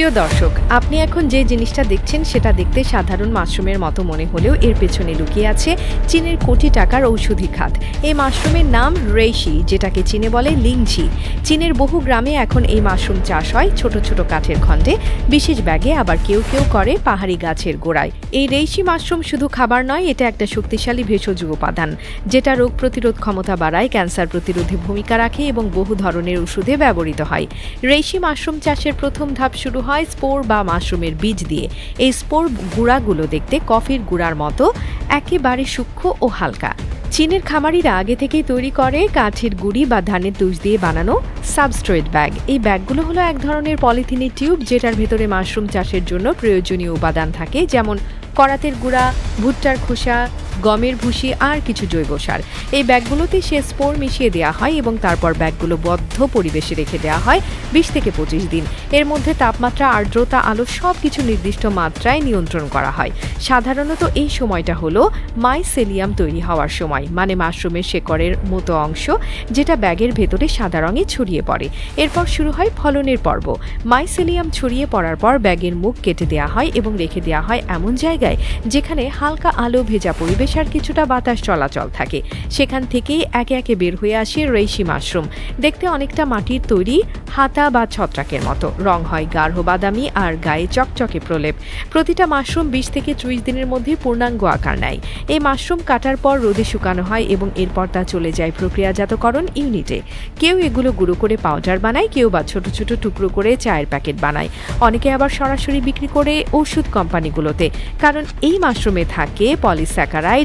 প্রিয় দর্শক, আপনি এখন যে জিনিসটা দেখছেন সেটা দেখতে সাধারণ মাশরুমের মতো মনে হলেও এর পেছনে লুকিয়ে আছে চীনের কোটি টাকার ঔষধি খাত। এই মাশরুমের নাম রেইশি, যেটাকে চীনে বলে লিংঝি চীনের বহু গ্রামে এখন এই মাশরুম চাষ হয় ছোট ছোট কাঠের খণ্ডে। বিশেষ ব্যাগে আবার কেউ কেউ করে পাহাড়ি গাছের গোড়ায়। এই রেইশি মাশরুম শুধু খাবার নয়, এটা একটা শক্তিশালী ভেষজ উপাদান, যেটা রোগ প্রতিরোধ ক্ষমতা বাড়ায়, ক্যান্সার প্রতিরোধে ভূমিকা রাখে এবং বহু ধরনের ওষুধে ব্যবহৃত হয়। রেইশি মাশরুম চাষের প্রথম ধাপ শুরু হয় স্পোর বা মাশরুমের বীজ দিয়ে। এই স্পোর গুঁড়াগুলো দেখতে কফির গুঁড়ার মতো, একেবারে সূক্ষ্ম ও হালকা। চীনের খামারিরা আগে থেকেই তৈরি করে কাঠের গুঁড়ি বা ধানের তুষ দিয়ে বানানো সাবস্ট্রেট ব্যাগ। এই ব্যাগগুলো হলো এক ধরনের পলিথিনের টিউব যেটার ভেতরে মাশরুম চাষের জন্য প্রয়োজনীয় উপাদান থাকে, যেমন করাতের গুঁড়া, ভুট্টার খোসা গমের ভুসি আর কিছু জৈব সার। এই ব্যাগগুলোতে সে স্পোর মিশিয়ে দেওয়া হয় এবং তারপর ব্যাগগুলো বদ্ধ পরিবেশে রেখে দেওয়া হয় বিশ থেকে পঁচিশ দিন। এর মধ্যে তাপমাত্রা, আর্দ্রতা, আলো সব কিছু নির্দিষ্ট মাত্রায় নিয়ন্ত্রণ করা হয়। সাধারণত এই সময়টা হলো মাইসেলিয়াম তৈরি হওয়ার সময় মানে মাশরুমের শেকড়ের মতো অংশ, যেটা ব্যাগের ভেতরে সাদা রঙে ছড়িয়ে পড়ে। এরপর শুরু হয় ফলনের পর্ব। মাইসেলিয়াম ছড়িয়ে পড়ার পর ব্যাগের মুখ কেটে দেওয়া হয় এবং রেখে দেওয়া হয় এমন জায়গায় যেখানে হালকা আলো ভেজা পরিবেশ আর কিছুটা বাতাস চলাচল থাকে। সেখান থেকেই একে একে বের হয়ে আসে রেইশি মাশরুম। দেখতে অনেকটা মাটির তৈরি, হাতা বা ছত্রাকের মতো। রং হয় গাঢ় বাদামি আর গায়ে চকচকে প্রলেপ। প্রতিটা মাশরুম বিশ থেকে ত্রিশ দিনের মধ্যে পূর্ণাঙ্গ আকার নেয়। এই মাশরুম কাটার পর রোদে শুকানো হয় এবং এরপর তা চলে যায় প্রক্রিয়াজাতকরণ ইউনিটে। কেউ এগুলো গুঁড়ো করে পাউডার বানায়, কেউ বা ছোট ছোট টুকরো করে চায়ের প্যাকেট বানায়। অনেকে আবার সরাসরি বিক্রি করে ওষুধ কোম্পানিগুলোতে। কারণ এই মাশরুমে থাকে পলিস্যাকারাইড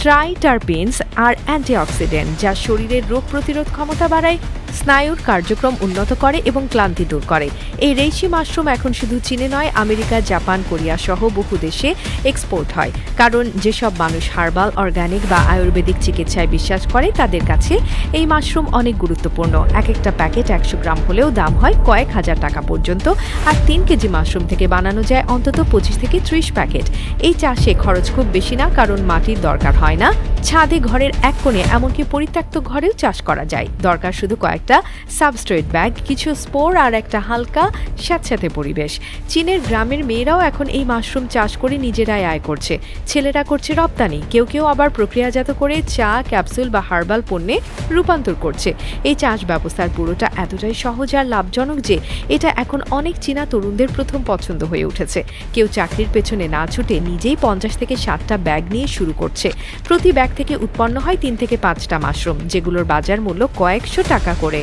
ট্রাইটারপেন্স আর অ্যান্টিঅক্সিডেন্ট যা শরীরের রোগ প্রতিরোধ ক্ষমতা বাড়ায় স্নায়ুর কার্যক্রম উন্নত করে এবং ক্লান্তি দূর করে। এই রেইশি মাশরুম এখন শুধু চীনে নয়, আমেরিকা, জাপান, কোরিয়া সহ বহু দেশে এক্সপোর্ট হয়। কারণ যেসব মানুষ হার্বাল, অর্গানিক বা আয়ুর্বেদিক চিকিৎসায় বিশ্বাস করে, তাদের কাছে এই মাশরুম অনেক গুরুত্বপূর্ণ। এক একটা প্যাকেট একশো গ্রাম হলেও দাম হয় কয়েক হাজার টাকা পর্যন্ত আর তিন কেজি মাশরুম থেকে বানানো যায় অন্তত পঁচিশ থেকে ত্রিশ প্যাকেট। এই চাষে খরচ খুব বেশি না, কারণ মাটির দরকার হয় না। ছাদে ঘরের এক কোণে এমনকি পরিত্যক্ত ঘরেও চাষ করা যায়। দরকার শুধু কয়েকটা সাবস্ট্রেট ব্যাগ, কিছু স্পোর আর একটা হালকা স্যাঁতস্যাঁতে পরিবেশ। চীনের গ্রামের মেয়েরাও এখন এই মাশরুম চাষ করে নিজেরাই আয় করছে। ছেলেরা করছে রপ্তানি, কেউ কেউ আবার প্রক্রিয়াজাত করে চা, ক্যাপসুল বা হার্বাল পণ্যে রূপান্তর করছে। এই চাষ ব্যবস্থার পুরোটা এতটাই সহজ আর লাভজনক যে এটা এখন অনেক চীনা তরুণদের প্রথম পছন্দ হয়ে উঠেছে। কেউ চাকরির পেছনে না ছুটে নিজেই পঞ্চাশ থেকে ষাটটা ব্যাগ নিয়ে শুরু করছে। প্রতি ব্যাগ থেকে উৎপন্ন হয় তিন থেকে পাঁচটা মাশরুম, যেগুলোর বাজার মূল্য কয়েকশো টাকা করে।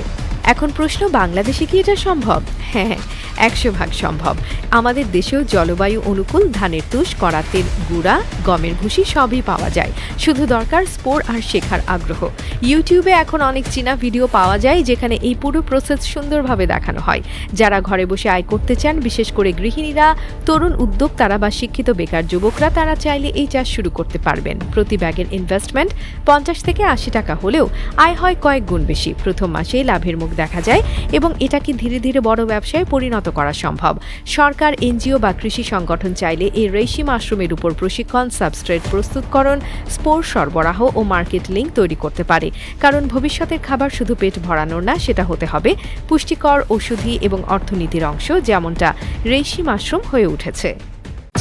এখন প্রশ্ন বাংলাদেশে কি এটা সম্ভব? হ্যাঁ হ্যাঁ। একশো ভাগ সম্ভব। আমাদের দেশেও জলবায়ু অনুকূল, ধানের তুষ করাতের গুঁড়া, গমের ভুসি সবই পাওয়া যায়। শুধু দরকার স্পোর আর শেখার আগ্রহ। ইউটিউবে এখন অনেক চীনা ভিডিও পাওয়া যায়, যেখানে এই পুরো প্রসেস সুন্দরভাবে দেখানো হয়। যারা ঘরে বসে আয় করতে চান, বিশেষ করে গৃহিণীরা, তরুণ উদ্যোক্তারা বা শিক্ষিত বেকার যুবকরা, তারা চাইলে এই চাষ শুরু করতে পারবেন। প্রতি ব্যাগের ইনভেস্টমেন্ট পঞ্চাশ থেকে আশি টাকা হলেও আয় হয় কয়েক গুণ বেশি। প্রথম মাসেই লাভের মুখ দেখা যায় এবং এটাকে ধীরে ধীরে বড় ব্যবসায় পরিণত করা সম্ভব। সরকার, এনজিও বা কৃষি সংগঠন চাইলে এই রেশি মাশরুমের উপর প্রশিক্ষণ, সাবস্ট্রেট প্রস্তুতকরণ, স্পোর সরবরাহ ও মার্কেট লিঙ্ক তৈরি করতে পারে। কারণ ভবিষ্যতের খাবার শুধু পেট ভরানোর না, সেটা হতে হবে পুষ্টিকর ওষুধি এবং অর্থনীতির অংশ, যেমনটা রেশি মাশরুম হয়ে উঠেছে।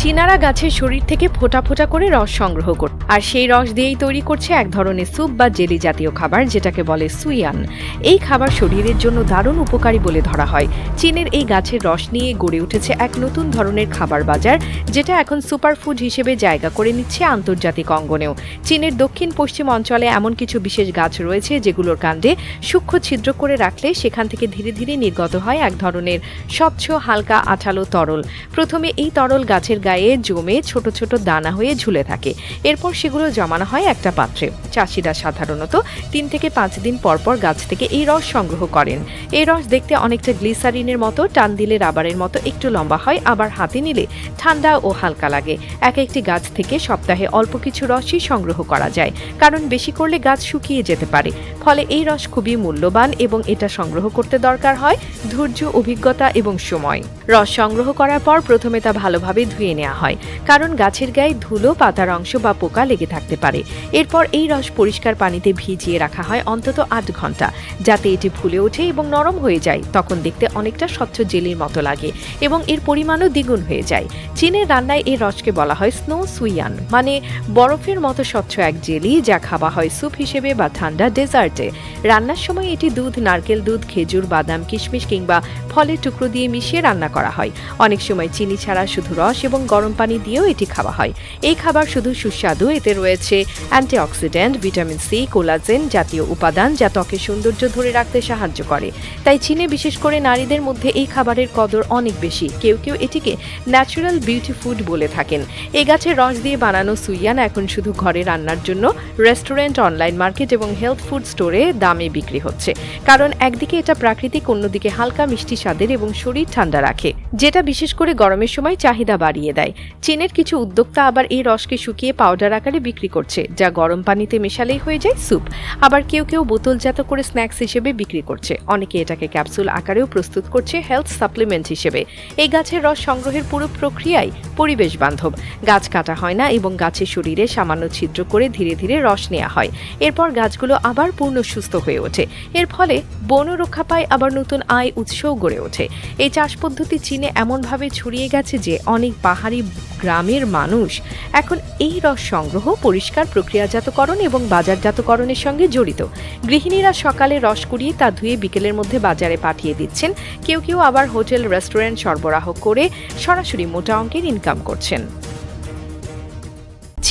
চীনারা গাছের শরীর থেকে ফোটা ফোটা করে রস সংগ্রহ করে আর সেই রস দিয়েই তৈরি করছে এক ধরনের স্যুপ বা জেলি জাতীয় খাবার, যেটাকে বলে সুইয়ান। এই খাবার শরীরের জন্য দারুণ উপকারী বলে ধরা হয়। চীনের এই গাছের রস নিয়ে গড়ে উঠেছে এক নতুন ধরনের খাবার বাজার, যেটা এখন সুপারফুড হিসেবে জায়গা করে নিচ্ছে আন্তর্জাতিক অঙ্গনেও। চীনের দক্ষিণ পশ্চিম অঞ্চলে এমন কিছু বিশেষ গাছ রয়েছে যেগুলোর কাণ্ডে সূক্ষ্ম ছিদ্র করে রাখলে সেখান থেকে ধীরে ধীরে নির্গত হয় এক ধরনের স্বচ্ছ, হালকা, আঠালো তরল। প্রথমে এই তরল গাছের গায়ে জমে ছোট ছোট দানা হয়ে ঝুলে থাকে। এরপর সেগুলো জমানো হয় একটা পাত্রে। চাষিরা সাধারণত তিন থেকে পাঁচ দিন পর পর গাছ থেকে এই রস সংগ্রহ করেন। এই রস দেখতে অনেকটা গ্লিসারিনের মতো, টান দিলে রাবারের মতো একটু লম্বা হয়, আবার হাতে নিলে ঠান্ডা ও হালকা লাগে। এক একটি গাছ থেকে সপ্তাহে অল্প কিছু রসই সংগ্রহ করা যায়, কারণ বেশি করলে গাছ শুকিয়ে যেতে পারে। ফলে এই রস খুবই মূল্যবান এবং এটা সংগ্রহ করতে দরকার হয় ধৈর্য, অভিজ্ঞতা এবং সময়। রস সংগ্রহ করার পর প্রথমে তা ভালোভাবে ধুয়ে নেওয়া হয়। কারণ গাছের গায়ে ধুলো, পাতার অংশ বা পোকা লেগে থাকতে পারে। এরপর এই রস পরিষ্কার পানিতে ভিজিয়ে রাখা হয় অন্তত আট ঘণ্টা। যাতে এটি ফুলে ওঠে এবং নরম হয়ে যায়। তখন দেখতে অনেকটা স্বচ্ছ জেলির মতো লাগে এবং এর পরিমাণও দ্বিগুণ হয়ে যায়। চীনের রান্নায় এই রসকে বলা হয় স্নো সুইয়ান। মানে বরফের মতো স্বচ্ছ এক জেলি যা খাওয়া হয় স্যুপ হিসেবে বা ঠান্ডা ডেজার্টে। রান্নার সময় এটি দুধ, নারকেল দুধ, খেজুর, বাদাম, কিশমিশ কিংবা ফলের টুকরো দিয়ে মিশিয়ে রান্না করা হয়। অনেক সময় চিনি ছাড়া শুধু রস এবং গরম পানি দিয়েও এটি খাওয়া হয়। এই খাবার শুধু সুস্বাদু, এতে রয়েছে অ্যান্টিঅক্সিডেন্ট, ভিটামিন সি, কোলাজেন জাতীয় উপাদান যা ত্বকের সৌন্দর্য ধরে রাখতে সাহায্য করে। তাই চীনে বিশেষ করে নারীদের মধ্যে এই খাবারের কদর অনেক বেশি। কেউ কেউ এটিকে ন্যাচারাল বিউটি ফুড বলে থাকেন। এই গাছের রস দিয়ে বানানো সুইয়ান এখন শুধু ঘরে রান্নার জন্য, রেস্টুরেন্ট, অনলাইন মার্কেট এবং হেলথ ফুড স্টোরে দামে বিক্রি হচ্ছে। কারণ একদিকে এটা প্রাকৃতিক, অন্যদিকে হালকা মিষ্টি স্বাদের এবং শরীর ঠান্ডা রাখে। যেটা বিশেষ করে গরমের সময় চাহিদা বাড়িয়ে দেয়। চীনের কিছু উদ্যোক্তা আবার এই রসকে শুকিয়ে পাউডার আকারে বিক্রি করছে, যা গরম পানিতে মেশালেই হয়ে যায় স্যুপ আবার কেউ কেউ বোতলজাত করে স্ন্যাক্স হিসেবে বিক্রি করছে। অনেকে এটাকে ক্যাপসুল আকারেও প্রস্তুত করছে হেলথ সাপ্লিমেন্ট হিসেবে। এই গাছের রস সংগ্রহের পুরো প্রক্রিয়াই পরিবেশ বান্ধব। গাছ কাটা হয় না এবং গাছের শরীরে সামান্য ছিদ্র করে ধীরে ধীরে রস নেওয়া হয়। এরপর গাছগুলো আবার পূর্ণ সুস্থ হয়ে ওঠে। এর ফলে বনও রক্ষা পায়, আবার নতুন আয় উৎসও গড়ে ওঠে। এই চাষ পদ্ধতি চীনে এমনভাবে ছড়িয়ে গেছে যে অনেক পাহাড়ি গ্রামের মানুষ এখন এই রস সংগ্রহ, পরিষ্কার প্রক্রিয়াজাতকরণ এবং বাজারজাতকরণের সঙ্গে জড়িত। গৃহিণীরা সকালে রস কুড়িয়ে তা ধুয়ে বিকেলের মধ্যে বাজারে পাঠিয়ে দিচ্ছেন। কেউ কেউ আবার হোটেল, রেস্টুরেন্ট সরবরাহ করে সরাসরি মোটা অঙ্কের ইনকাম করছেন।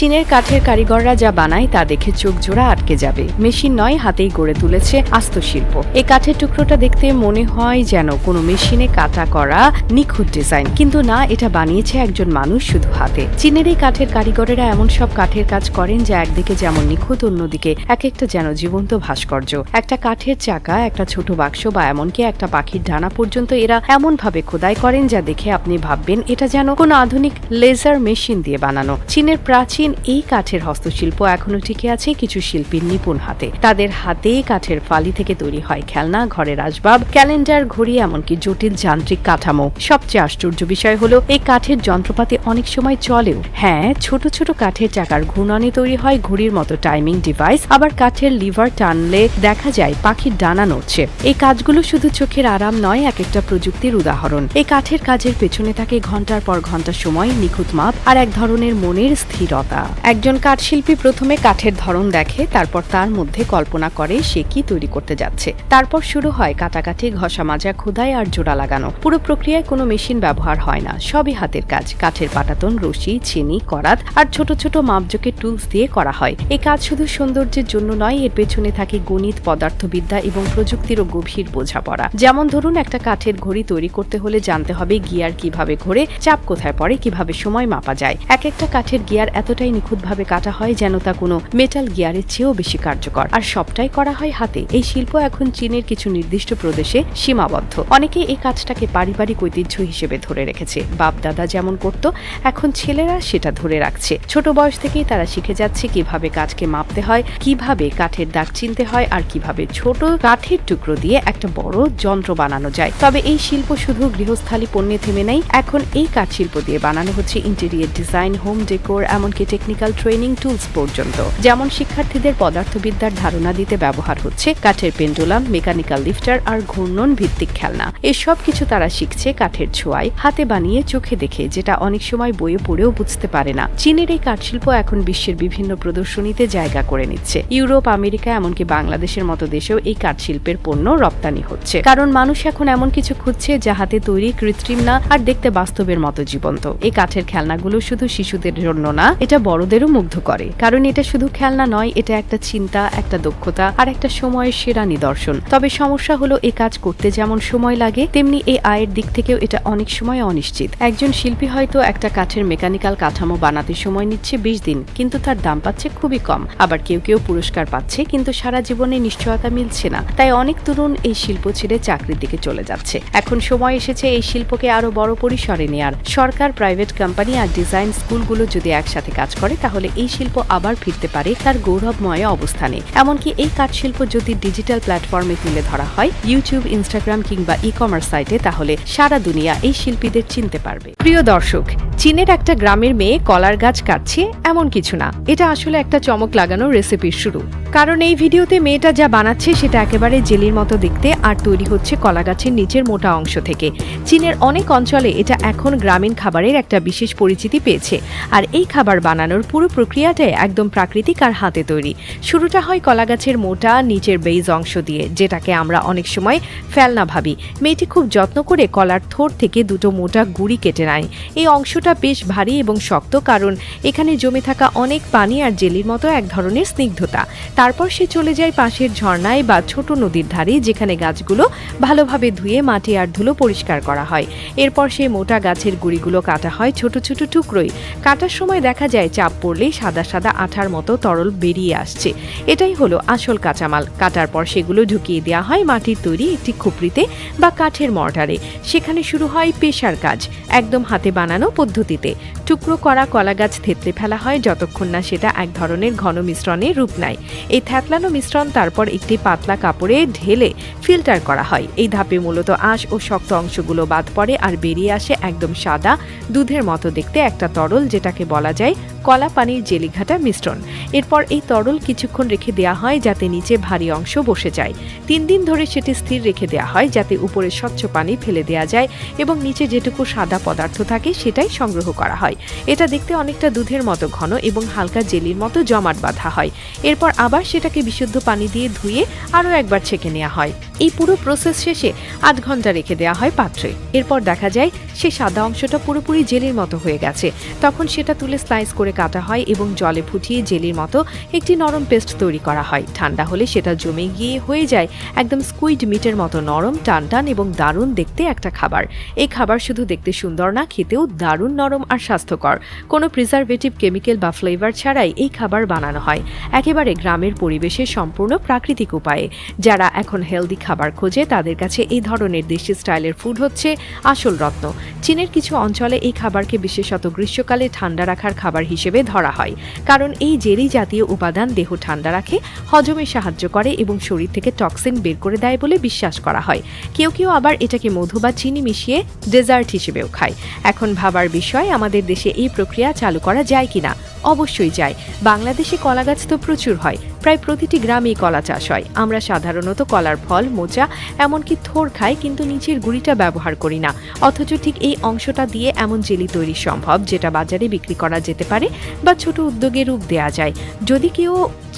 চীনের কাঠের কারিগররা যা বানায় তা দেখে চোখ জোড়া আটকে যাবে। মেশিন নয়, হাতেই গড়ে তুলেছে আস্ত শিল্প। এই কাঠের টুকরোটা দেখতে মনে হয় যেন কোনো মেশিনে কাটা করা নিখুঁত ডিজাইন। কিন্তু না, এটা বানিয়েছে একজন মানুষ শুধু হাতে। চীনের এই কাঠের কারিগরেরা এমন সব কাঠের কাজ করেন যা একদিকে যেমন নিখুঁত, অন্যদিকে এক একটা যেন জীবন্ত ভাস্কর্য। একটা কাঠের চাকা, একটা ছোট বাক্স বা এমনকি একটা পাখির ডানা পর্যন্ত এরা এমন ভাবে খোদাই করেন যা দেখে আপনি ভাববেন, এটা যেন কোনো আধুনিক লেজার মেশিন দিয়ে বানানো। চীনের প্রাচীন এই কাঠের হস্তশিল্প এখনও টিকে আছে কিছু শিল্পীর নিপুণ হাতে। তাদের হাতে কাঠের ফালি থেকে তৈরি হয় খেলনা ঘরের আসবাব ক্যালেন্ডার ঘড়ি, এমনকি জটিল যান্ত্রিক কাঠামো। সবচেয়ে আশ্চর্য বিষয় হলো, এই কাঠের যন্ত্রপাতি অনেক সময় চলেও। হ্যাঁ ছোট ছোট কাঠের চাকার ঘূর্ণনে তৈরি হয় ঘড়ির মতো টাইমিং ডিভাইস আবার কাঠের লিভার টানলে দেখা যায় পাখির ডানা নড়ছে। এই কাজগুলো শুধু চোখের আরাম নয়, এক একটা প্রযুক্তির উদাহরণ। এই কাঠের কাজের পেছনে থাকে ঘণ্টার পর ঘণ্টা সময়, নিখুঁত মাপ, আর এক ধরনের মনের স্থিরতা। একজন কাঠশিল্পী প্রথমে কাঠের ধরন দেখে, তারপর তার মধ্যে কল্পনা করে সে কি তৈরি করতে যাচ্ছে। তারপর শুরু হয় কাটাকাটি, ঘষা মাজা, খোদাই আর জোড়া লাগানো। পুরো প্রক্রিয়ায় কোনো মেশিন ব্যবহার হয় না। সবই হাতের কাজ। কাঠের পাটাতন, রশি চিনি করাত আর ছোট ছোট মাপজোকের টুলস দিয়ে করা হয়। এই কাজ শুধু সৌন্দর্যের জন্য নয়, এর পেছনে থাকে গণিত, পদার্থবিদ্যা এবং প্রযুক্তিরও গভীর বোঝাপড়া। যেমন ধরুন, একটা কাঠের ঘড়ি তৈরি করতে হলে জানতে হবে গিয়ার কীভাবে ঘোরে, চাপ কোথায় পড়ে, কীভাবে সময় মাপা যায়। এক একটা কাঠের গিয়ার এতটাই নিখুঁতভাবে কাটা হয় যেন তা কোনো মেটাল গিয়ারের চেয়েও বেশি কার্যকর। আর সবটাই করা হয় হাতে। এই শিল্প এখন চীনের কিছু নির্দিষ্ট প্রদেশে সীমাবদ্ধ। অনেকে এই কাজটাকে পারিবারিক ঐতিহ্য হিসেবে ধরে রেখেছে। বাপ দাদা যেমন করত, এখন ছেলেরা সেটা ধরে রাখছে। ছোট বয়স থেকেই তারা শিখে যাচ্ছে কীভাবে কাঠকে মাপতে হয়, কীভাবে কাঠের দাগ চিনতে হয়, আর কীভাবে ছোট কাঠের টুকরো দিয়ে একটা বড় যন্ত্র বানানো যায়। তবে এই শিল্প শুধু গৃহস্থালী পণ্যে থেমে নেই, এখন এই কাঠ শিল্প দিয়ে বানানো হচ্ছে ইন্টেরিয়ার ডিজাইন হোম ডেকোর এমনকি টেকনিক্যাল ট্রেনিং টুলস পর্যন্ত, যেমন শিক্ষার্থীদের পদার্থবিদ্যার ধারণা দিতে ব্যবহার হচ্ছে, কাঠের পেন্ডুলাম মেকানিক্যাল লিফটার আর ঘূর্ণন ভিত্তিক খেলনা। এসব কিছু তারা শিখছে কাঠের ছোঁয়ায়, হাতে বানিয়ে চোখে দেখে, যেটা অনেক সময় বইয়ে পড়েও বুঝতে পারে না। চীনের এই কাঠশিল্প এখন বিশ্বের বিভিন্ন প্রদর্শনীতে জায়গা করে নিচ্ছে। ইউরোপ, আমেরিকা, এমনকি বাংলাদেশের মতো দেশেও এই কাঠশিল্পের পণ্য রপ্তানি হচ্ছে। কারণ মানুষ এখন এমন কিছু খুঁজছে, যা হাতে তৈরি কৃত্রিম না, আর দেখতে বাস্তবের মতো জীবন্ত। এই কাঠের খেলনাগুলো শুধু শিশুদের জন্য না, এটা বড়দেরও মুগ্ধ করে। কারণ এটা শুধু খেলনা নয়, এটা একটা চিন্তা, একটা দক্ষতা আর একটা সময়ের সেরা নিদর্শন। তবে সমস্যা হলো এ কাজ করতে যেমন সময় লাগে, তেমনি এই আয়ের দিক থেকেও এটা অনেক সময় অনিশ্চিত। একজন শিল্পী হয়তো একটা কাঠের মেকানিক্যাল কাঠামো বানাতে সময় নিচ্ছে বিশ দিন, কিন্তু তার দাম পাচ্ছে খুবই কম। আবার কেউ কেউ পুরস্কার পাচ্ছে, কিন্তু সারা জীবনে নিশ্চয়তা মিলছে না। তাই অনেক তরুণ এই শিল্প ছেড়ে চাকরির দিকে চলে যাচ্ছে। এখন সময় এসেছে এই শিল্পকে আরও বড় পরিসরে নেয়ার। সরকার, প্রাইভেট কোম্পানি আর ডিজাইন স্কুলগুলো যদি একসাথে কাজ কাজ করে, তাহলে এই শিল্প আবার ফিরতে পারে তার গৌরবময় অবস্থানে। এমনকি এই কাঠ শিল্প যদি ডিজিটাল প্ল্যাটফর্মে তুলে ধরা হয়, ইউটিউব, ইনস্টাগ্রাম কিংবা ই কমার্স সাইটে, তাহলে সারা দুনিয়া এই শিল্পীদের চিনতে পারবে। প্রিয় দর্শক, চীনের একটা গ্রামের মেয়ে কলার গাছ কাটছে এমন কিছু না। এটা আসলে একটা চমক লাগানো রেসিপির শুরু। কারণ এই ভিডিওতে মেয়েটা যা বানাচ্ছে, সেটা একেবারে জেলির মতো দেখতে আর তৈরি হচ্ছে কলা গাছের নিচের মোটা অংশ থেকে। চীনের অনেক অঞ্চলে এটা এখন গ্রামীণ খাবারের একটা বিশেষ পরিচিতি পেয়েছে। আর এই খাবার বানানোর পুরো প্রক্রিয়াটাই একদম প্রাকৃতিক আর হাতে তৈরি। শুরুটা হয় কলা গাছের মোটা নিচের বেইজ অংশ দিয়ে, যেটাকে আমরা অনেক সময় ফেলনা ভাবি। মেয়েটি খুব যত্ন করে কলার থোর থেকে দুটো মোটা গুড়ি কেটে নেয়। এই অংশটা বেশ ভারী এবং শক্ত, কারণ এখানে জমে থাকা অনেক পানি আর জেলির মতো এক ধরনের স্নিগ্ধতা। তারপর সে চলে যায় পাশের ঝর্ণায় বা ছোট নদীর ধারে, যেখানে গাছগুলো ভালোভাবে ধুয়ে মাটি আর ধুলো পরিষ্কার করা হয়। এরপর সেই মোটা গাছের গুড়িগুলো কাটা হয় ছোট ছোট টুকরোই কাটার সময় দেখা যায় চাপ পড়লেই সাদা সাদা আঠার মতো তরল বেরিয়ে আসছে। এটাই হলো আসল কাঁচামাল। কাটার পর সেগুলো ঢুকিয়ে দেওয়া হয় মাটির তৈরি একটি খুপড়িতে বা কাঠের মর্টারে। সেখানে শুরু হয় পেশার কাজ, একদম হাতে বানানো পদ্ধতিতে। টুকরো করা কলা গাছ থেতলে ফেলা হয় যতক্ষণ না সেটা এক ধরনের ঘন মিশ্রণে রূপ নেয়। এই থ্যাতলানো মিশ্রণ তারপর একটি পাতলা কাপড়ে ঢেলে ফিল্টার করা হয়। এই ধাপে মূলত আঁশ ও শক্ত অংশগুলো বাদ পড়ে আর বেরিয়ে আসে একদম সাদা, দুধের মতো দেখতে একটা তরল যেটাকে বলা যায় কলা পানির জেলিঘাটা মিশ্রণ। এরপর এই তরল কিছুক্ষণ রেখে দেওয়া হয় যাতে নিচে ভারী অংশ বসে যায়। তিন দিন ধরে সেটি স্থির রেখে দেওয়া হয় যাতে উপরে স্বচ্ছ পানি ফেলে দেওয়া যায় এবং নিচে যেটুকু সাদা পদার্থ থাকে সেটাই সংগ্রহ করা হয়। এটা দেখতে অনেকটা দুধের মতো ঘন এবং হালকা জেলির মতো জমাট বাঁধা হয়। এরপর আবার সেটাকে বিশুদ্ধ পানি দিয়ে ধুয়ে আরও একবার ছেঁকে নেওয়া হয়। এই পুরো প্রসেস শেষে আধ ঘণ্টা রেখে দেওয়া হয় পাত্রে। এরপর দেখা যায় সে সাদা অংশটা পুরোপুরি জেলির মতো হয়ে গেছে। তখন সেটা তুলে স্লাইস করে কাটা হয় এবং জলে ফুটিয়ে জেলির মতো একটি নরম পেস্ট তৈরি করা হয়। ঠান্ডা হলে সেটা জমে গিয়ে হয়ে যায় একদম স্কুইড মিটের মতো নরম, টানটান এবং দারুণ দেখতে একটা খাবার। এই খাবার শুধু দেখতে সুন্দর না, খেতেও দারুণ নরম আর স্বাস্থ্যকর। কোনো প্রিজারভেটিভ কেমিক্যাল বা ফ্লেভার ছাড়াই এই খাবার বানানো হয়। একেবারে গ্রামের পরিবেশে সম্পূর্ণ প্রাকৃতিক উপায়ে। যারা এখন হেলদি খাবার খোঁজে, তাদের কাছে এই ধরনের দেশি স্টাইলের ফুড হচ্ছে আসল রত্ন। চীনের কিছু অঞ্চলে এই খাবারকে বিশেষত গ্রীষ্মকালে ঠান্ডা রাখার খাবার হিসেবে ধরা হয়। কারণ এই জেরি জাতীয় উপাদান দেহ ঠান্ডা রাখে, হজমে সাহায্য করে এবং শরীর থেকে টক্সিন বের করে দেয় বলে বিশ্বাস করা হয়। কেউ কেউ আবার এটাকে মধু বা চিনি মিশিয়ে ডেজার্ট হিসেবেও খায়। এখন ভাবার বিষয়, আমাদের দেশে এই প্রক্রিয়া চালু করা যায় কিনা? অবশ্যই যায়। বাংলাদেশে কলাগাছ তো প্রচুর হয়। প্রায় প্রতিটি গ্রামেই কলা চাষ হয়। আমরা সাধারণত কলার ফল, মোচা, এমনকি থোর খাই, কিন্তু নিচের গুঁড়িটা ব্যবহার করি না। অথচ ঠিক এই অংশটা দিয়ে এমন জেলি তৈরি সম্ভব, যেটা বাজারে বিক্রি করা যেতে পারে বা ছোট উদ্যোগে রূপ দেওয়া যায়। যদি কেউ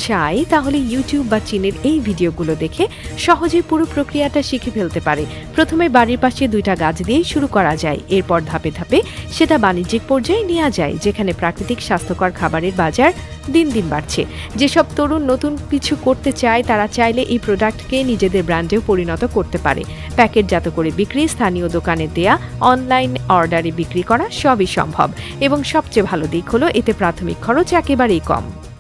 চায়, তাহলে ইউটিউব বা চীনের এই ভিডিওগুলো দেখে সহজে পুরো প্রক্রিয়াটা শিখে ফেলতে পারে। প্রথমে বাড়ির পাশে দুইটা গাছ দিয়েই শুরু করা যায়। এরপর ধাপে ধাপে সেটা বাণিজ্যিক পর্যায়ে নেওয়া যায়, যেখানে প্রাকৃতিক স্বাস্থ্যকর খাবারের বাজার দিন দিন বাড়ছে। যেসব তরুণ নতুন কিছু করতে চায়, তারা চাইলে এই প্রোডাক্টকে নিজেদের ব্র্যান্ডেও পরিণত করতে পারে। প্যাকেটজাত করে বিক্রি, স্থানীয় দোকানে দেয়া, অনলাইন অর্ডারে বিক্রি করা সবই সম্ভব। এবং সবচেয়ে ভালো দিক হলো, এতে প্রাথমিক খরচ একেবারেই কম।